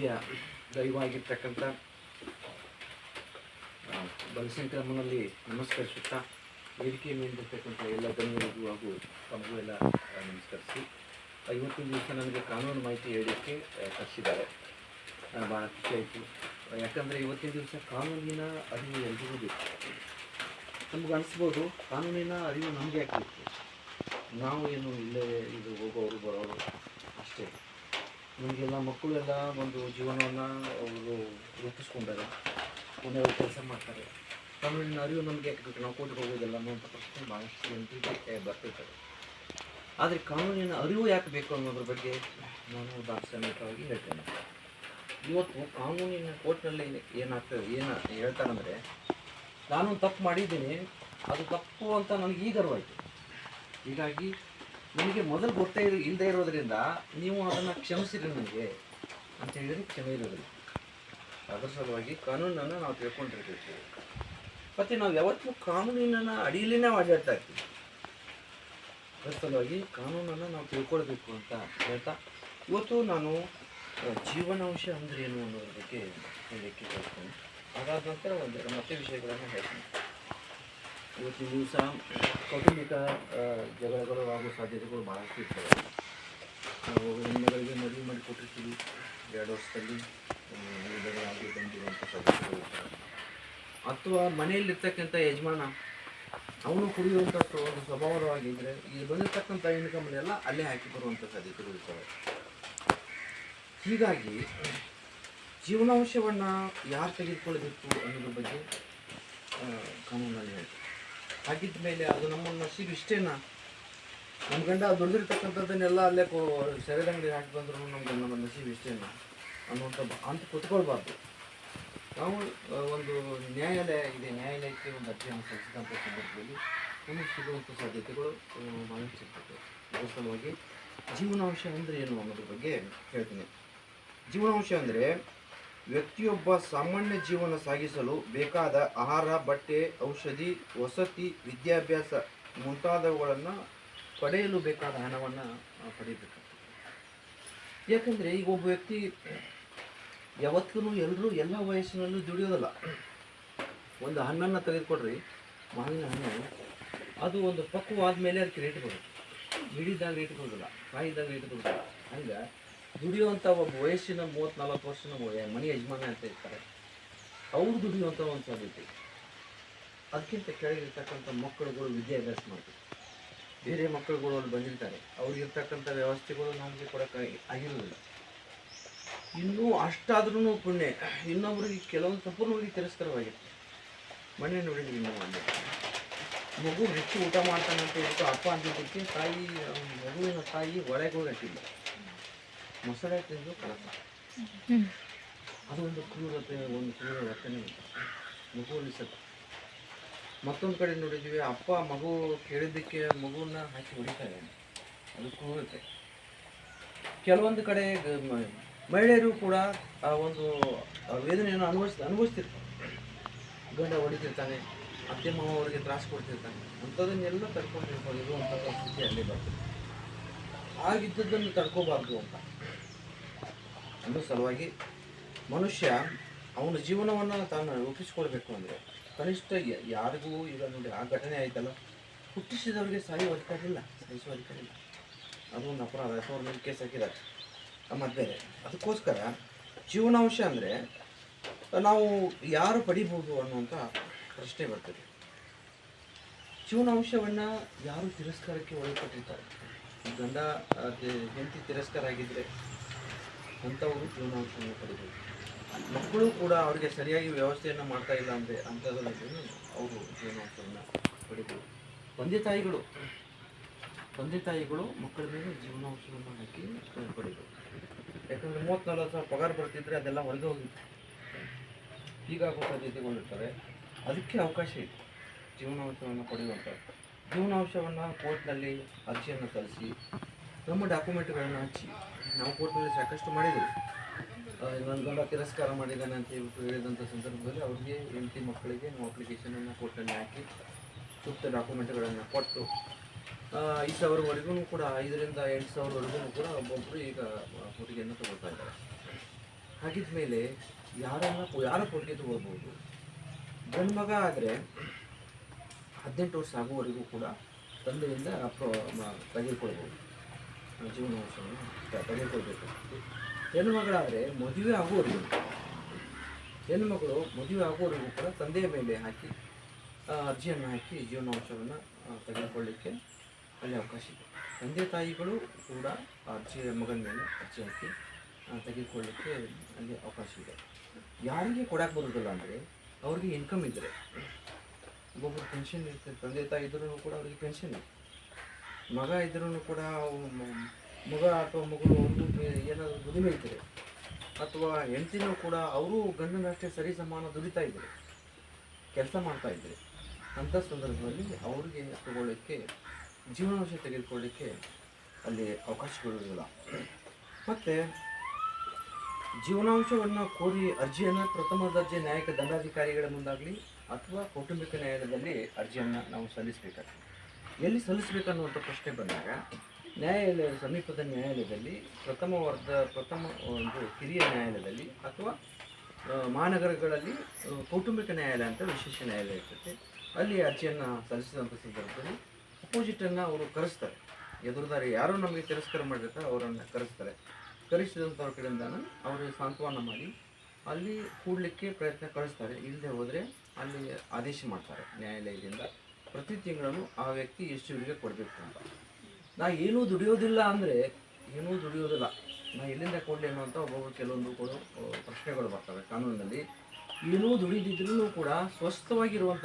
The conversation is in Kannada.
ಯ ದೈವವಾಗಿರ್ತಕ್ಕಂಥ ಮನಲ್ಲಿ ನಮಸ್ಕರಿಸುತ್ತಾ ವೇದಿಕೆ ಮೇಲಿರ್ತಕ್ಕಂಥ ಎಲ್ಲ ಗಣ್ಯರಿಗೂ ಹಾಗೂ ತಮಗೂ ಎಲ್ಲ ನಮಸ್ಕರಿಸಿ ಐವತ್ತು ದಿವಸ ನನಗೆ ಕಾನೂನು ಮಾಹಿತಿ ಹೇಳಲಿಕ್ಕೆ ಆ, ಕರೆಸಿದ್ದಾರೆ. ನಾನು ಭಾಳ ಖುಷಿ ಆಯಿತು. ಯಾಕಂದರೆ ಇವತ್ತಿನ ದಿವಸ ಕಾನೂನಿನ ಅರಿವು ಎಲ್ರಿಗೂ ಬೇಕು. ನಮ್ಗೆ ಅನಿಸ್ಬೋದು ಕಾನೂನಿನ ಅರಿವು ನಮಗೆ ಯಾಕೆ ನಾವು ಏನು ಇಲ್ಲೇ ಇದು ಹೋಗೋರು ಬರೋರು ಅಷ್ಟೇ. ನಮಗೆಲ್ಲ ಮಕ್ಕಳೆಲ್ಲ ಒಂದು ಜೀವನವನ್ನು ಅವರು ರೂಪಿಸ್ಕೊಂಡಾರೆ ಮನೆಯವರು ಕೆಲಸ ಮಾಡ್ತಾರೆ. ತಮಿಳಿನ ಅರಿವು ನಮಗೆ ನಾವು ಕೋಟಿ ಹೋಗೋದಿಲ್ಲ ಅನ್ನೋಂಥ ಪ್ರಶ್ನೆ ಭಾಳಷ್ಟು ಜನರಿಗೆ ಬರ್ತಿರ್ತಾರೆ ಆದರೆ ಕಾನೂನಿನ ಅರಿವು ಯಾಕೆ ಬೇಕು ಅನ್ನೋದ್ರ ಬಗ್ಗೆ ನಾನು ದಾರ್ಶನಿಕವಾಗಿ ಹೇಳ್ತೇನೆ. ಇವತ್ತು ಕಾನೂನಿನ ಕೋರ್ಟ್ನಲ್ಲಿ ಏನಾಗ್ತದೆ, ಏನು ಹೇಳ್ತಾರಂದರೆ ನಾನು ತಪ್ಪು ಮಾಡಿದ್ದೀನಿ, ಅದು ತಪ್ಪು ಅಂತ ನನಗೆ ಈಗ ಹೀಗಾಗಿ ನನಗೆ ಮೊದಲು ಗೊತ್ತೇ ಇಲ್ಲದೆ ಇರೋದ್ರಿಂದ ನೀವು ಅದನ್ನು ಕ್ಷಮಿಸಿರಿ ನನಗೆ ಅಂತ ಹೇಳಿದರೆ ಕ್ಷಮೆ ಇರೋದಿಲ್ಲ. ಅದರ ಸಲುವಾಗಿ ಕಾನೂನನ್ನು ನಾವು ತಿಳ್ಕೊಂಡಿರ್ತೀವಿ ಮತ್ತು ನಾವು ಯಾವತ್ತೂ ಕಾನೂನಿನ ಅಡಿಯಲ್ಲಿನೇ ಓಡಾಡ್ತಾ ಇರ್ತೀವಿ. ಅದರ ಸಲುವಾಗಿ ಕಾನೂನನ್ನು ನಾವು ತಿಳ್ಕೊಳ್ಬೇಕು ಅಂತ ಹೇಳ್ತಾ ಇವತ್ತು ನಾನು ಜೀವನಾಂಶ ಅಂದ್ರೇನು ಏನು ಅನ್ನೋದ್ರ ಬಗ್ಗೆ ಹೇಳಲಿಕ್ಕೆ ಹೇಳ್ತೀನಿ ಅದಾದ ನಂತರ ಒಂದೆರಡು ಮತ್ತೆ ವಿಷಯಗಳನ್ನು ಹೇಳ್ತೀನಿ. ಇವತ್ತಿನ ದಿವಸ ಕೌಟುಂಬಿಕ ಜಗಳಗಳು ಆಗುವ ಸಾಧ್ಯತೆಗಳು ಭಾಳಷ್ಟು ಇರ್ತವೆ. ನಾವು ಹೆಣ್ಮಗಳಿಗೆ ಮದುವೆ ಮಾಡಿ ಕೊಟ್ಟಿರ್ತೀವಿ. ಎರಡು ವರ್ಷದಲ್ಲಿ ಜಗಳಾಗಿ ಬಂದಿರುವಂಥ ಸಾಧ್ಯತೆಗಳು ಅಥವಾ ಮನೆಯಲ್ಲಿರ್ತಕ್ಕಂಥ ಯಜಮಾನ, ಅವನು ಕುಡಿಯುವಂಥ ಸ್ವಭಾವವಾಗಿದ್ದರೆ ಇಲ್ಲಿ ಬಂದಿರತಕ್ಕಂಥ ಇನ್ಕಮ್ನೆಲ್ಲ ಅಲ್ಲೇ ಹಾಕಿ ಬರುವಂಥ ಸಾಧ್ಯತೆಗಳು ಇರ್ತವೆ. ಹೀಗಾಗಿ ಜೀವನಾಂಶವನ್ನು ಯಾರು ತೆಗೆದುಕೊಳ್ಬೇಕು ಅನ್ನೋದ್ರ ಬಗ್ಗೆ ಕಾನೂನಲ್ಲಿ ಹೇಳ್ತಾರೆ ಹಾಗಿದ್ದ ಮೇಲೆ ಅದು ನಮ್ಮನ್ನು ನಸೀಬು ಇಷ್ಟೇನಾ? ನಮ್ಮ ಗಂಡ ದುಡಿದಿರ್ತಕ್ಕಂಥದ್ದನ್ನೆಲ್ಲ ಅಲ್ಲೇ ಕೋ ಸೆರೆದ ಅಂಗಡಿ ಹಾಕಿ ಬಂದ್ರು ನಮ್ಗೆ ನಮ್ಮ ನಸೀಬು ಇಷ್ಟೇನಾ? ಅನ್ನುವಂಥ ಅಂತ ಕುತ್ಕೊಳ್ಬಾರ್ದು. ನಾವು ಒಂದು ನ್ಯಾಯಾಲಯ ಇದೆ. ನ್ಯಾಯಾಲಯಕ್ಕೆ ಒಂದು ಅರ್ಜಿಯನ್ನು ಸಲ್ಲಿಸಿದಂಥ ಸಂದರ್ಭದಲ್ಲಿ ನಮಗೆ ಸಿಗುವಂಥ ಸಾಧ್ಯತೆಗಳು ಇರ್ತದೆ ಅದರ ಸಲುವಾಗಿ ಜೀವನಾಂಶ ಅಂದರೆ ಏನು ಅನ್ನೋದ್ರ ಬಗ್ಗೆ ಹೇಳ್ತೀನಿ. ಜೀವನಾಂಶ ಅಂದರೆ ವ್ಯಕ್ತಿಯೊಬ್ಬ ಸಾಮಾನ್ಯ ಜೀವನ ಸಾಗಿಸಲು ಬೇಕಾದ ಆಹಾರ, ಬಟ್ಟೆ, ಔಷಧಿ, ವಸತಿ, ವಿದ್ಯಾಭ್ಯಾಸ ಮುಂತಾದವುಗಳನ್ನು ಪಡೆಯಲು ಬೇಕಾದ ಹಣವನ್ನು ಪಡೆಯಬೇಕು ಯಾಕಂದರೆ ಈಗ ಒಬ್ಬ ವ್ಯಕ್ತಿ ಯಾವತ್ತೂ ಎಲ್ಲರೂ ಎಲ್ಲ ವಯಸ್ಸಿನಲ್ಲೂ ದುಡಿಯೋದಲ್ಲ. ಒಂದು ಹಣ್ಣನ್ನು ತೆಗೆದುಕೊಡ್ರಿ, ಮಾವಿನ ಹಣ್ಣು, ಅದು ಒಂದು ಪಕ್ವಾದ ಮೇಲೆ ಅದಕ್ಕೆ ರೇಟ್ ಬರುತ್ತೆ. ಹಿಡಿದಾಗ ರೇಟ್ ಬರೋದಿಲ್ಲ ಕಾಯಿದಾಗ ರೇಟ್ ಬರೋದಿಲ್ಲ. ಹಂಗೆ ದುಡಿಯುವಂಥ ಒಬ್ಬ ವಯಸ್ಸಿನ ಮೂವತ್ನಾಲ್ಕು ವರ್ಷನ ಮನೆ ಯಜಮಾನ ಅಂತ ಇರ್ತಾರೆ. ಅವ್ರು ದುಡಿಯುವಂಥ ಒಂದು ಸಾಧ್ಯತೆ ಅದಕ್ಕಿಂತ ಕೆಳಗಿರ್ತಕ್ಕಂಥ ಮಕ್ಕಳುಗಳು ವಿದ್ಯಾಭ್ಯಾಸ ಮಾಡ್ತಾರೆ ಬೇರೆ ಮಕ್ಕಳುಗಳು ಅಲ್ಲಿ ಬಂದಿರ್ತಾರೆ. ಅವ್ರಿಗಿರ್ತಕ್ಕಂಥ ವ್ಯವಸ್ಥೆಗಳು ನಮಗೆ ಕೊಡೋಕ್ಕಾಗಿ ಆಗಿರೋದಿಲ್ಲ. ಇನ್ನೂ ಅಷ್ಟಾದ್ರೂ ಪುಣ್ಯ. ಇನ್ನೊಬ್ರಿಗೆ ಕೆಲವೊಂದು ಸಂಪೂರ್ಣವಾಗಿ ತಿರಸ್ಕರವಾಗಿರ್ತದೆ ಮನೆ ನೋಡಿದ್ರೆ ಇನ್ನೂ ಅಲ್ಲಿ ಮಗು ಹೆಚ್ಚು ಊಟ ಮಾಡ್ತಾನಂತ ಅಂತ ಹೇಳ್ಬಿಟ್ಟು ಅಪ್ಪ ಅಂದಿದ್ದಕ್ಕೆ ತಾಯಿ, ಮಗುವಿನ ತಾಯಿ ಒಳಗೆ ಹೋಗಿ ಹಟ್ಟಿಲ್ಲ ಮೊಸಳೆ ತಿಂದು ಕಳಸ ಅದು ಒಂದು ಕ್ರೂರತೆ ಒಂದು ಕ್ರೂರ ವರ್ತನೆ ಮಗು ಅನಿಸುತ್ತೆ ಮತ್ತೊಂದು ಕಡೆ ನೋಡಿದ್ದೀವಿ ಅಪ್ಪ ಮಗು ಕೇಳಿದ್ದಕ್ಕೆ ಮಗುವನ್ನ ಹಾಕಿ ಹೊಡಿತಾರೆ ಅದು ಕ್ರೂರತೆ ಕೆಲವೊಂದು ಕಡೆ ಮಹಿಳೆಯರು ಕೂಡ ಆ ಒಂದು ವೇದನೆಯನ್ನು ಅನುಭವಿಸ್ ಅನುಭವಿಸ್ತಿರ್ತಾರೆ ಗಂಡ ಹೊಡಿತಿರ್ತಾನೆ ಅತ್ತೆ ಮಾವ ಅವರಿಗೆ ತ್ರಾಸ ಕೊಡ್ತಿರ್ತಾನೆ ಅಂಥದನ್ನೆಲ್ಲ ತಡ್ಕೊಂಡಿರ್ಬೋದು ಇರುವಂಥ ಪರಿಸ್ಥಿತಿ ಅಲ್ಲಿ ಬರ್ತದೆ ಆಗಿದ್ದದ್ದನ್ನು ತಡ್ಕೋಬಾರ್ದು ಅಂತ. ಅನ್ನೋ ಸಲುವಾಗಿ ಮನುಷ್ಯ ಅವನ ಜೀವನವನ್ನು ತಾನು ರೂಪಿಸ್ಕೊಳ್ಬೇಕು ಅಂದರೆ ಕನಿಷ್ಠ ಯಾರಿಗೂ ಈಗ ನೋಡಿ ಆ ಘಟನೆ ಆಯ್ತಲ್ಲ, ಹುಟ್ಟಿಸಿದವರಿಗೆ ಸಾಯುವ ಅಧಿಕಾರ ಇಲ್ಲ, ಸಾಯಿಸುವ ಅಧಿಕಾರ ಇಲ್ಲ. ಅದು ಒಂದು ಅಪರಾಧ, ಅಥವಾ ಒಂದು ಕೇಸ್ ಹಾಕಿದ್ದಾರೆ. ನಮ್ಮ ಬೇರೆ ಅದಕ್ಕೋಸ್ಕರ ಜೀವನಾಂಶ ಅಂದರೆ ನಾವು ಯಾರು ಪಡಿಬೋದು ಅನ್ನುವಂಥ ಪ್ರಶ್ನೆ ಬರ್ತದೆ. ಜೀವನಾಂಶವನ್ನು ಯಾರು ತಿರಸ್ಕಾರಕ್ಕೆ ಒಳಪಟ್ಟಿರ್ತಾರೆ? ಗಂಡ ಹೆಂಡತಿ ತಿರಸ್ಕಾರ ಆಗಿದ್ದರೆ ಅಂಥವರು ಜೀವನಾಂಶವನ್ನು ಪಡಿಬೋದು. ಮಕ್ಕಳು ಕೂಡ ಅವರಿಗೆ ಸರಿಯಾಗಿ ವ್ಯವಸ್ಥೆಯನ್ನು ಮಾಡ್ತಾ ಇಲ್ಲ ಅಂದರೆ ಅಂಥದ್ರಲ್ಲಿ ಅವರು ಜೀವನಾಂಶವನ್ನು ಪಡಿಬೋದು. ತಂದೆ ತಾಯಿಗಳು ತಂದೆ ತಾಯಿಗಳು ಮಕ್ಕಳ ಮೇಲೆ ಜೀವನಾಂಶವನ್ನು ಹಾಕಿ ಪಡಿಬೋದು. ಯಾಕಂದರೆ ಮೂವತ್ತು ನಲ್ವತ್ತು ಸಾವಿರ ಪಗಾರ ಬರ್ತಿದ್ರೆ ಅದೆಲ್ಲ ಹೊರಗೆ ಹೋಗಿತ್ತು ಹೀಗಾಗೋ ಸಾಧ್ಯತೆಗೊಂಡಿರ್ತಾರೆ ಅದಕ್ಕೆ ಅವಕಾಶ ಇದೆ ಜೀವನಾಂಶವನ್ನು ಪಡೆಯುವಂಥ ಜೀವನಾಂಶವನ್ನು ಕೋರ್ಟ್ನಲ್ಲಿ ಅರ್ಜಿಯನ್ನು ಸಲ್ಲಿಸಿ ನಮ್ಮ ಡಾಕ್ಯುಮೆಂಟ್ಗಳನ್ನು ಹಚ್ಚಿ, ನಾವು ಕೋರ್ಟ್ನಲ್ಲಿ ಸಾಕಷ್ಟು ಮಾಡಿದ್ದೀವಿ. ನನ್ನ ಗಂಡ ತಿರಸ್ಕಾರ ಮಾಡಿದ್ದಾನೆ ಅಂತ ಹೇಳ್ಬಿಟ್ಟು ಹೇಳಿದಂಥ ಸಂದರ್ಭದಲ್ಲಿ ಅವ್ರಿಗೆ ಹೆಂಡತಿ ಮಕ್ಕಳಿಗೆ ನಾವು ಅಪ್ಲಿಕೇಶನನ್ನು ಕೋರ್ಟಲ್ಲಿ ಹಾಕಿ, ಸೂಕ್ತ ಡಾಕ್ಯುಮೆಂಟ್ಗಳನ್ನು ಕೊಟ್ಟು ಐದು ಸಾವಿರವರೆಗೂ ಕೂಡ, ಐದರಿಂದ ಎಂಟು ಸಾವಿರವರೆಗೂ ಕೂಡ ಒಬ್ಬೊಬ್ಬರು ಈಗ ಕೊಟ್ಟಿಗೆಯನ್ನು ತಗೊಳ್ತಾ ಇದ್ದಾರೆ. ಹಾಗಿದ್ಮೇಲೆ ಯಾರನ್ನ ಯಾರ ಕೊಟ್ಟಿಗೆ ತಗೋಬೋದು ಗಂಡು ಮಗ ಆದರೆ ಹದಿನೆಂಟು ವರ್ಷ ಆಗುವವರೆಗೂ ಕೂಡ ತಂದೆಯಿಂದ ತೆಗೆದುಕೊಳ್ಬೋದು. ಜೀವನಾಂಶವನ್ನು ತೆಗೆದುಕೊಳ್ಬೇಕು. ಹೆಣ್ಣು ಮಗಳಾದರೆ ಮದುವೆ ಆಗುವವರೆಗೂ ಹೆಣ್ಣು ಮಗಳು ಮದುವೆ ಆಗುವವರೆಗೂ ಕೂಡ ತಂದೆಯ ಮೇಲೆ ಹಾಕಿ ಅರ್ಜಿಯನ್ನು ಹಾಕಿ ಜೀವನಾಂಶವನ್ನು ತೆಗೆದುಕೊಳ್ಳಿಕ್ಕೆ ಅಲ್ಲಿ ಅವಕಾಶ ಇದೆ. ತಂದೆ ತಾಯಿಗಳು ಕೂಡ ಅರ್ಜಿ ಮಗನ ಮೇಲೆ ಅರ್ಜಿ ಹಾಕಿ ತೆಗೆದುಕೊಳ್ಳಿಕ್ಕೆ ಅಲ್ಲಿ ಅವಕಾಶ ಇದೆ. ಯಾರಿಗೆ ಕೊಡಕ್ಕೆ ಬರೋದಿಲ್ಲ ಅಂದರೆ ಅವ್ರಿಗೆ ಇನ್ಕಮ್ ಇದ್ದರೆ ಒಬ್ಬೊಬ್ರು ಪೆನ್ಷನ್ ಇರ್ತದೆ ತಂದೆ ತಾಯಿ ಇದ್ರೂ ಕೂಡ ಅವ್ರಿಗೆ ಪೆನ್ಷನ್ ಮಗ ಇದ್ರೂ ಕೂಡ ಮಗ ಅಥವಾ ಮಗಳು ಒಂದು ಏನಾದರೂ ದುಡಿಮೆ ಇದ್ದರೆ ಅಥವಾ ಹೆಂಡತಿನೂ ಕೂಡ ಅವರು ಗಂಡನಷ್ಟೇ ಸರಿ ಸಮಾನ ದುಡಿತಾ ಇದ್ದರು ಕೆಲಸ ಮಾಡ್ತಾ ಇದ್ದರೆ ಅಂಥ ಸಂದರ್ಭದಲ್ಲಿ ಅವ್ರಿಗೆ ತಗೊಳ್ಳೋಕ್ಕೆ, ಜೀವನಾಂಶ ತೆಗೆದುಕೊಳ್ಳಿಕ್ಕೆ ಅಲ್ಲಿ ಅವಕಾಶಗಳು ಇರಲಿಲ್ಲ ಮತ್ತು ಜೀವನಾಂಶವನ್ನು ಕೋರಿ ಅರ್ಜಿಯನ್ನು ಪ್ರಥಮ ದರ್ಜೆ ನ್ಯಾಯಿಕ ದಂಡಾಧಿಕಾರಿಗಳ ಮುಂದಾಗಲಿ ಅಥವಾ ಕೌಟುಂಬಿಕ ನ್ಯಾಯಾಲಯದಲ್ಲಿ ಅರ್ಜಿಯನ್ನು ನಾವು ಸಲ್ಲಿಸಬೇಕಾಗ್ತದೆ. ಎಲ್ಲಿ ಸಲ್ಲಿಸಬೇಕನ್ನುವಂಥ ಪ್ರಶ್ನೆ ಬಂದಾಗ, ನ್ಯಾಯಾಲಯ, ಸಮೀಪದ ನ್ಯಾಯಾಲಯದಲ್ಲಿ ಪ್ರಥಮ ವರ್ಗ ಪ್ರಥಮ ಒಂದು ಹಿರಿಯ ನ್ಯಾಯಾಲಯದಲ್ಲಿ ಅಥವಾ ಮಹಾನಗರಗಳಲ್ಲಿ ಕೌಟುಂಬಿಕ ನ್ಯಾಯಾಲಯ ಅಂತ ವಿಶೇಷ ನ್ಯಾಯಾಲಯ ಇರ್ತದೆ. ಅಲ್ಲಿ ಅರ್ಜಿಯನ್ನು ಸಲ್ಲಿಸಿದಂಥ ಸಂದರ್ಭದಲ್ಲಿ ಅಪೋಸಿಟನ್ನು ಅವರು ಕರೆಸ್ತಾರೆ. ಎದುರುದಾರಿ ಯಾರು ನಮಗೆ ತಿರಸ್ಕಾರ ಮಾಡಬೇಕಾ ಅವರನ್ನು ಕರೆಸ್ತಾರೆ. ಕರೆಸಿದಂಥವ್ರ ಕಡೆಯಿಂದ ಅವರಿಗೆ ಸಾಂತ್ವನ ಮಾಡಿ ಅಲ್ಲಿ ಕೂಡಲಿಕ್ಕೆ ಪ್ರಯತ್ನ ಕಳಿಸ್ತಾರೆ ಇಲ್ಲದೆ ಹೋದರೆ ಅಲ್ಲಿ ಆದೇಶ ಮಾಡ್ತಾರೆ ನ್ಯಾಯಾಲಯದಿಂದ. ಪ್ರತಿ ತಿಂಗಳನ್ನು ಆ ವ್ಯಕ್ತಿ ಎಷ್ಟು ಇವರಿಗೆ ಕೊಡಬೇಕು ಅಂತ. ನಾ ಏನೂ ದುಡಿಯೋದಿಲ್ಲ ಅಂದರೆ ಏನೂ ದುಡಿಯೋದಿಲ್ಲ. ನಾ ಎಲ್ಲಿಂದ ಕೊಡಲಿ ಅಂತ ಒಬ್ಬೊಬ್ಬರು ಕೆಲವೊಂದು ಕೂಡ, ಪ್ರಶ್ನೆಗಳು ಬರ್ತವೆ ಕಾನೂನಿನಲ್ಲಿ. ಏನೂ ದುಡಿದಿದ್ರೂ ಕೂಡ ಸ್ವಸ್ಥವಾಗಿರುವಂಥ